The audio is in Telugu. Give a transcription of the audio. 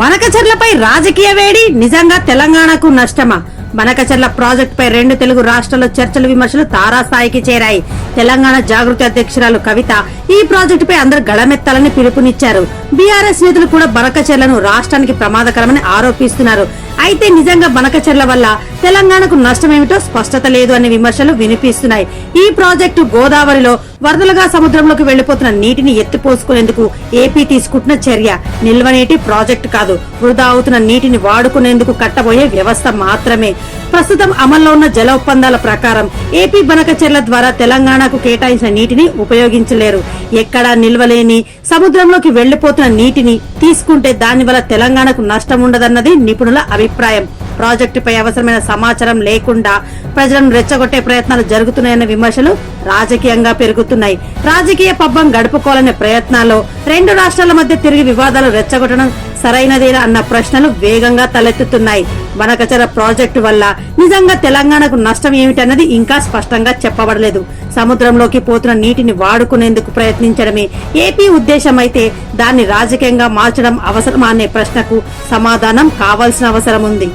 బనకచర్లపై రాజకీయ వేడి నిజంగా తెలంగాణకు నష్టమా? బనకచర్ల ప్రాజెక్టుపై రెండు తెలుగు రాష్ట్రాల్లో చర్చలు విమర్శలు తారాస్థాయికి చేరాయి. తెలంగాణ జాగృతి అధ్యక్షురాలు కవిత ఈ ప్రాజెక్టుపై అందరు గళమెత్తాలని పిలుపునిచ్చారు. బీఆర్ఎస్ నేతలు కూడా బనకచెర్లను రాష్ట్రానికి ప్రమాదకరమని ఆరోపిస్తున్నారు. అయితే నిజంగా బనకచెర్ల వల్ల తెలంగాణకు నష్టమేమిటో స్పష్టత లేదు అనే విమర్శలు వినిపిస్తున్నాయి. ఈ ప్రాజెక్టు గోదావరిలో వరదలుగా సముద్రంలోకి వెళ్ళిపోతున్న నీటిని ఎత్తిపోసుకునేందుకు ఏపీ తీసుకుంటున్న చర్య. నిల్వ నీటి ప్రాజెక్టు కాదు వృధా అవుతున్న నీటిని వాడుకునేందుకు కట్టబోయే వ్యవస్థ మాత్రమే. ప్రస్తుతం అమల్లో ఉన్న జల ఒప్పందాల ప్రకారం ఏపీ బనకచెర్ల ద్వారా తెలంగాణకు కేటాయించిన నీటిని ఉపయోగించలేరు. ఎక్కడా నిల్వలేని సముద్రంలోకి వెళ్ళిపోతున్న నీటిని తీసుకుంటే దానివల్ల తెలంగాణకు నష్టం ఉండదన్నది నిపుణుల అభిప్రాయం. ప్రాజెక్టుపై అవసరమైన సమాచారం లేకుండా ప్రజలను రెచ్చగొట్టే ప్రయత్నాలు జరుగుతున్నాయన్న విమర్శలు రాజకీయంగా పెరుగుతున్నాయి. రాజకీయ పబ్బం గడుపుకోవాలనే ప్రయత్నాల్లో రెండు రాష్ట్రాల మధ్య తిరిగి వివాదాలు రెచ్చగొట్టడం సరైనదేనా అన్న ప్రశ్నలు వేగంగా తలెత్తుతున్నాయి. వనకచర ప్రాజెక్టు వల్ల నిజంగా తెలంగాణకు నష్టం ఏమిటన్నది ఇంకా స్పష్టంగా చెప్పబడలేదు. సముద్రంలోకి పోతున్న నీటిని వాడుకునేందుకు ప్రయత్నించడమే ఏపీ ఉద్దేశమైతే దాన్ని రాజకీయంగా మార్చడం అవసరమా అనే ప్రశ్నకు సమాధానం కావాల్సిన అవసరం ఉంది.